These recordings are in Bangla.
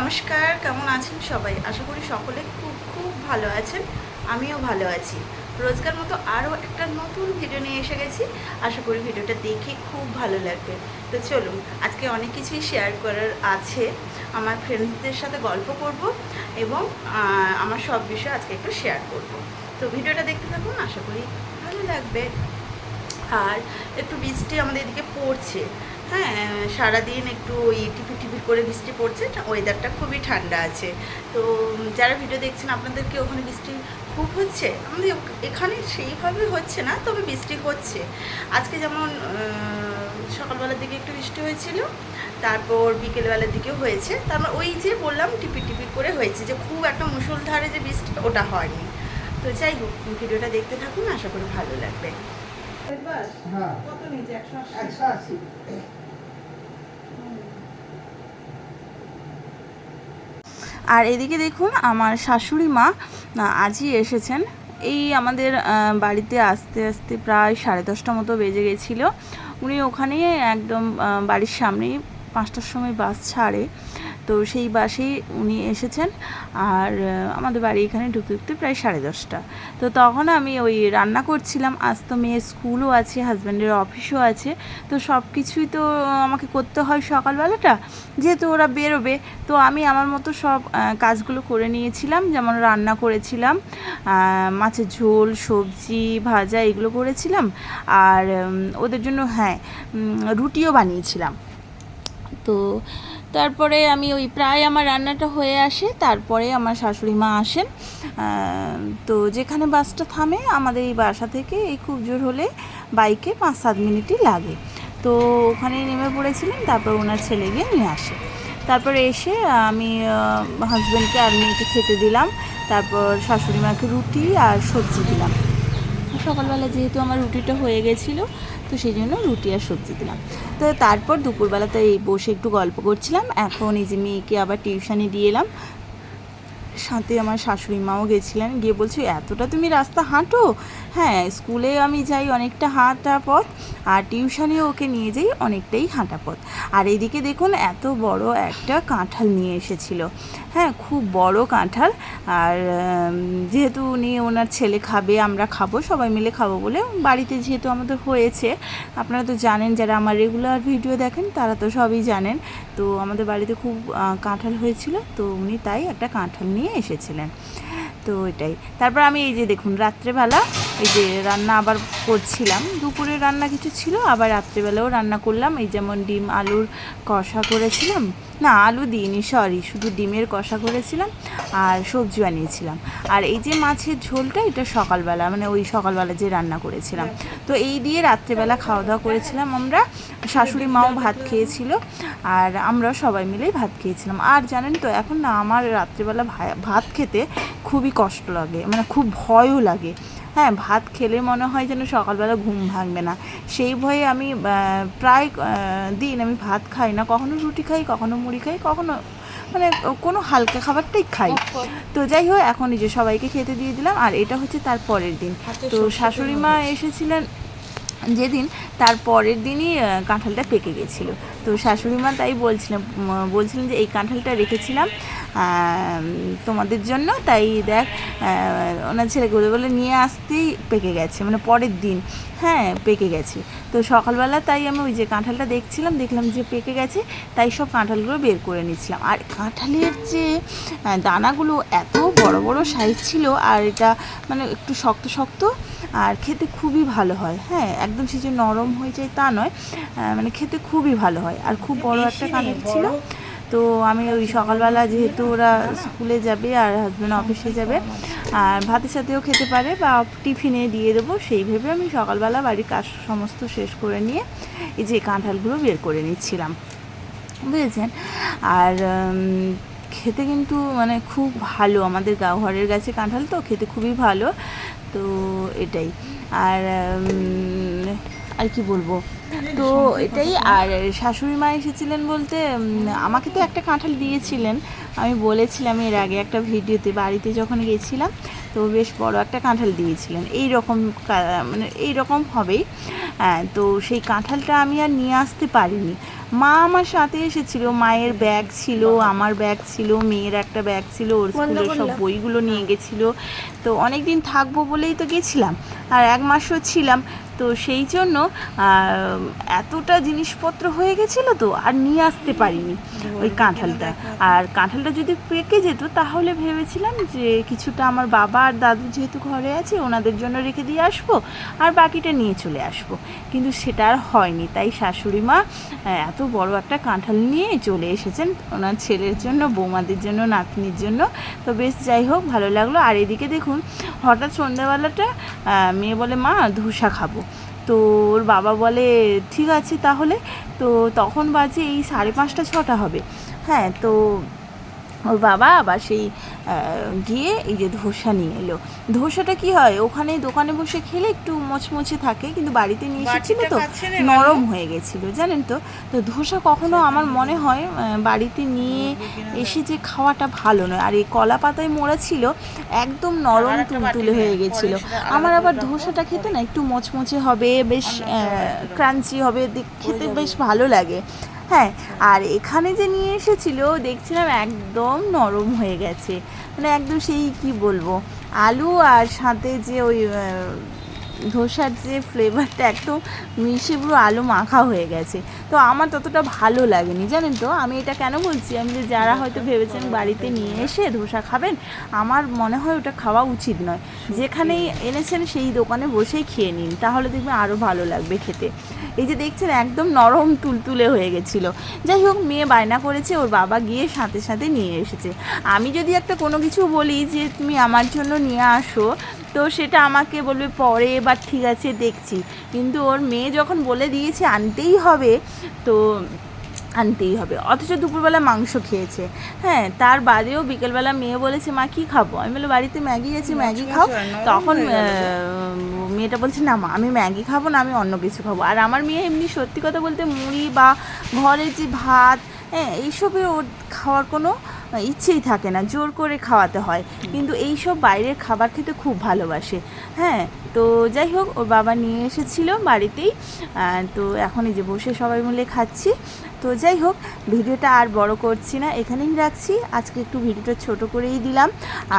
নমস্কার, কেমন আছেন সবাই? আশা করি সকলে খুব খুব ভালো আছেন। আমিও ভালো আছি। রোজকার মতো আরও একটা নতুন ভিডিও নিয়ে এসে গেছি। আশা করি ভিডিওটা দেখে খুব ভালো লাগবে। তো চলুন, আজকে অনেক কিছুই শেয়ার করার আছে। আমার ফ্রেন্ডসদের সাথে গল্প করব এবং আমার সব বিষয় আজকে একটু শেয়ার করব। তো ভিডিওটা দেখতে থাকুন, আশা করি ভালো লাগবে। আর একটু বৃষ্টি আমাদের এদিকে পড়ছে। হ্যাঁ সারাদিন একটু ওই টিপি টিপি করে বৃষ্টি পড়ছে ওয়েদারটা খুবই ঠান্ডা আছে। তো যারা ভিডিও দেখছেন আপনাদেরকে ওখানে বৃষ্টি খুব হচ্ছে? আমাদের এখানে সেইভাবে হচ্ছে না তবে বৃষ্টি হচ্ছে। আজকে যেমন সকালবেলার দিকে একটু বৃষ্টি হয়েছিল তারপর বিকেলবেলার দিকেও হয়েছে। তারপর ওই যে বললাম টিপি টিপি করে হয়েছে যে খুব একটা মুষলধারে যে বৃষ্টি ওটা হয়নি। তো যাই হোক ভিডিওটা দেখতে থাকুন আশা করি ভালো লাগবে। হ্যাঁ। কত নিচে একশো আশি একশো আশি আর এদিকে দেখুন আমার শাশুড়ি মা আজই এসেছেন। এই আমাদের বাড়িতে আস্তে আস্তে প্রায় সাড়ে দশটা মতো বেজে গেছিল। উনি ওখানেই একদম বাড়ির সামনেই পাঁচটার সময় বাস ছাড়ে। তো সেই বাসেই উনি এসেছেন আর আমাদের বাড়ি এখানে ঢুকতে ঢুকতে প্রায় সাড়ে দশটা। তো তখন আমি ওই রান্না করছিলাম, আজ তো মেয়ের স্কুলও আছে, হাজব্যান্ডের অফিসও আছে, তো সব কিছুই তো আমাকে করতে হয় সকালবেলাটা, যেহেতু ওরা বেরোবে, তো আমি আমার মতো সব কাজগুলো করে নিয়েছিলাম, যেমন রান্না করেছিলাম মাছের ঝোল, সবজি, ভাজা এগুলো করেছিলাম, আর ওদের জন্য হ্যাঁ রুটিও বানিয়েছিলাম। তো তারপরে আমি ওই প্রায় আমার রান্নাটা হয়ে আসে, তারপরে আমার শাশুড়ি মা আসেন। তো যেখানে বাসটা থামে, আমাদের এই বাসা থেকে এই খুব জোর হলে বাইকে পাঁচ সাত মিনিটই লাগে। তো ওখানেই নেমে পড়েছিলেন তারপর ওনার ছেলে গিয়ে নিয়ে আসে। তারপরে এসে আমি হাজব্যান্ডকে আর মেয়েকে খেতে দিলাম, তারপর শাশুড়ি মাকে রুটি আর সবজি দিলাম। সকালবেলা যেহেতু আমার রুটিটা হয়ে গেছিল তো সেই জন্য রুটি আর সবজি দিলাম। তো তারপর দুপুরবেলাতে এই বসে একটু গল্প করছিলাম। এখন যে মেয়েকে আবার টিউশানে দিয়ে এলাম। সাথে আমার শাশুড়ি মাও গেছিলেন। গিয়ে বলছি, এতটা তুমি রাস্তা হাঁটো? হ্যাঁ স্কুলে আমি যাই অনেকটা হাঁটা পথ, আর টিউশনে ওকে নিয়ে যাই অনেকটাই হাঁটা পথ। আর এদিকে দেখুন, এত বড় একটা কাঁঠাল নিয়ে এসেছিল। হ্যাঁ খুব বড় কাঁঠাল। আর যেহেতু উনি ওনার ছেলে খাবে, আমরা খাব, সবাই মিলে খাব বলে বাড়িতে যেহেতু আমাদের হয়েছে। আপনারা তো জানেন, যারা আমার রেগুলার ভিডিও দেখেন, তারা তো সবই জানেন। তো আমাদের বাড়িতে খুব কাঁঠাল হয়েছিল, তো উনি তাই একটা কাঁঠাল নিয়ে এসেছিলেন। তো এটাই। তারপর আমি এই যে দেখুন, রাত্রেবেলা এই যে রান্না আবার করছিলাম। দুপুরে রান্না কিছু ছিল, আবার রাত্রেবেলাও রান্না করলাম। এই যেমন ডিম, আলুর কষা করেছিলাম। না, আলু দিইনি সরি শুধু ডিমের কষা করেছিলাম আর সবজি বানিয়েছিলাম। আর এই যে মাছের ঝোলটা, এটা সকালবেলা মানে ওই সকালবেলা যে রান্না করেছিলাম। তো এই দিয়ে রাত্রেবেলা খাওয়া দাওয়া করেছিলাম আমরা। শাশুড়ি মাও ভাত খেয়েছিল আর আমরা সবাই মিলেই ভাত খেয়েছিলাম। আর জানেন তো, এখন না আমার রাত্রেবেলা ভাত খেতে খুবই কষ্ট লাগে মানে খুব ভয়ও লাগে। হ্যাঁ ভাত খেলে মনে হয় যেন সকালবেলা ঘুম ভাঙবে না। সেই ভয়ে আমি প্রায় দিন আমি ভাত খাই না। কখনো রুটি খাই কখনো মুড়ি খাই কখনো মানে কোনো হালকা খাবারটাই খাই। তো যাই হোক এখন এই যে সবাইকে খেতে দিয়ে দিলাম আর এটা হচ্ছে তার পরের দিন। তো শাশুড়ি মা এসেছিলেন যেদিন তার পরের দিনই কাঁঠালটা পেকে গেছিল। তো শাশুড়ি মা তাই বলছিলেন উম, বলছিলেন যে এই কাঁঠালটা রেখেছিলাম তোমাদের জন্য। তাই দেখ ওনার ছেলেকে বলে বলে নিয়ে আসতেই পেকে গেছে মানে পরের দিন। হ্যাঁ পেকে গেছে। তো সকালবেলা তাই আমি ওই যে কাঁঠালটা দেখছিলাম দেখলাম যে পেকে গেছে তাই সব কাঁঠালগুলো বের করে নিচ্ছিলাম। আর কাঁঠালের যে দানাগুলো এত বড় বড় সাইজ ছিল আর এটা মানে একটু শক্ত শক্ত আর খেতে খুবই ভালো হয়। হ্যাঁ একদম সে যে নরম হয়ে যায় তা নয় মানে খেতে খুবই ভালো হয়। আর খুব বড় একটা কাঁঠাল ছিল। তো আমি ওই সকালবেলা যেহেতু ওরা স্কুলে যাবে আর হাজব্যান্ড অফিসে যাবে, আর ভাতের সাথেও খেতে পারে বা টিফিনে দিয়ে দেবো, সেই ভেবে আমি সকালবেলা বাড়ির কাজ সমস্ত শেষ করে নিয়ে এই যে কাঁঠালগুলো বের করে নিচ্ছিলাম। বুঝেছেন? আর খেতে কিন্তু মানে খুব ভালো। আমাদের গাঁওঘরের গাছে কাঁঠাল তো, খেতে খুবই ভালো। তো এটাই। আর আর কি বলব? তো এটাই আর শাশুড়ি মা এসেছিলেন বলতে আমাকে তো একটা কাঁঠাল দিয়েছিলেন। আমি বলেছিলাম এর আগে একটা ভিডিওতে বাড়িতে যখন গেছিলাম তো বেশ বড় একটা কাঁঠাল দিয়েছিলেন। এই রকম মানে এই রকম হবেই। হ্যাঁ, তো সেই কাঁঠালটা আমি আর নিয়ে আসতে পারিনি। মা আমার সাথে এসেছিল মায়ের ব্যাগ ছিল আমার ব্যাগ ছিল মেয়ের একটা ব্যাগ ছিল ওর স্কুলের সব বইগুলো নিয়ে গেছিল। তো অনেক দিন থাকব বলেই তো গেছিলাম। আর এক মাসও ছিলাম। তো সেই জন্য এতটা জিনিসপত্র হয়ে গেছিল তো আর নিয়ে আসতে পারিনি ওই কাঁঠালটা। আর কাঁঠালটা যদি পেকে যেত তাহলে ভেবেছিলাম যে কিছুটা আমার বাবা আর দাদু যেহেতু ঘরে আছে ওনাদের জন্য রেখে দিয়ে আসব আর বাকিটা নিয়ে চলে আসব। কিন্তু সেটা আর হয়নি। তাই শাশুড়ি মা এত বড় একটা কাঁঠাল নিয়ে চলে এসেছেন ওনার ছেলের জন্য বৌমাদের জন্য নাতনির জন্য। তো বেশ যাই হোক ভালো লাগল। আর এদিকে দেখুন হঠাৎ সন্ধ্যাবেলাটা মেয়ে বলে মা ধোসা খাব। তো ওর বাবা বলে, ঠিক আছে তাহলে। তো তখন বাজে এই সাড়ে পাঁচটা, ছটা হবে। হ্যাঁ তো ওর বাবা আবার সেই গিয়ে এই যে ধোসা নিয়ে এলো। ধোসাটা কি হয়? ওখানে দোকানে বসে খেলে একটু মচমচে থাকে কিন্তু বাড়িতে নিয়ে এসেছিল তো নরম হয়ে গেছিল জানেন তো? তো ধোসা কখনো আমার মনে হয় বাড়িতে নিয়ে এসে যে খাওয়াটা ভালো নয়। আর এই কলা পাতায় মোড়া ছিল একদম নরম তুলতুলে হয়ে গেছিল। আমার আবার ধোসাটা খেতে না একটু মচমচে হবে বেশ ক্রাঞ্চি হবে খেতে বেশ ভালো লাগে। হ্যাঁ আর এখানে যে নিয়ে এসেছিল, দেখছিলাম একদম নরম হয়ে গেছে। মানে একদম সেই, কি বলব, আলু আর সাথে যে ওই ধোসার যে ফ্লেভারটা একদম মিশে পুরো আলু মাখা হয়ে গেছে। তো আমার ততটা ভালো লাগেনি। জানেন তো, আমি এটা কেন বলছি? আমি যে যারা হয়তো ভেবেছেন বাড়িতে নিয়ে এসে ধোসা খাবেন, আমার মনে হয় ওটা খাওয়া উচিত নয়। যেখানেই এনেছেন সেই দোকানে বসেই খেয়ে নিন, তাহলে দেখবেন আরও ভালো লাগবে খেতে। এই যে দেখছেন, একদম নরম তুলতুলে হয়ে গেছিল। যাই হোক, মেয়ে বায়না করেছে, ওর বাবা গিয়ে সাথে সাথে নিয়ে এসেছে। আমি যদি একটা কোনো কিছু বলি যে, তুমি আমার জন্য নিয়ে আসো তো সেটা আমাকে বলবে পরে বা ঠিক আছে দেখছি। কিন্তু ওর মেয়ে যখন বলে দিয়েছে আনতেই হবে। তো আনতেই হবে। অথচ দুপুরবেলা মাংস খেয়েছে। হ্যাঁ তার বাদেও বিকেলবেলা মেয়ে বলেছে মা কী খাব? আমি বলে বাড়িতে ম্যাগি আছে ম্যাগি খাও। তখন মেয়েটা বলছে না মা আমি ম্যাগি খাব না আমি অন্য কিছু খাব। আর আমার মেয়ে এমনি সত্যি কথা বলতে মুড়ি বা ঘরের যে ভাত হ্যাঁ এইসবে ওর খাওয়ার কোনো ইচ্ছেই থাকে না জোর করে খাওয়াতে হয়। কিন্তু এই সব বাইরের খাবার খেতে খুব ভালোবাসে। হ্যাঁ তো যাই হোক ওর বাবা নিয়ে এসেছিল বাড়িতেই। তো এখন এই যে বসে সবাই মিলে খাচ্ছি। তো যাই হোক ভিডিওটা আর বড় করছি না এখানেই রাখছি। আজকে একটু ভিডিওটা ছোট করেই দিলাম।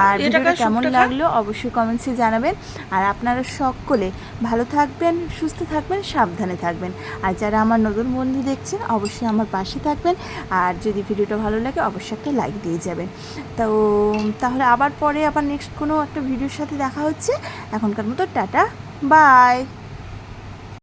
আর ভিডিওটা কেমন লাগল অবশ্যই কমেন্টসে জানাবেন। আর আপনারা সকলে ভালো থাকবেন সুস্থ থাকবেন সাবধানে থাকবেন। আর যারা আমার নতুন বন্ধু দেখছেন অবশ্যই আমার পাশে থাকবেন। আর যদি ভিডিওটা ভালো লাগে অবশ্যই একটা লাইক দিয়ে যাবেন তো, তাহলে আবার পরে আবার নেক্সট কোনো একটা ভিডিওর সাথে দেখা হচ্ছে। এখনকার মতো টাটা বাই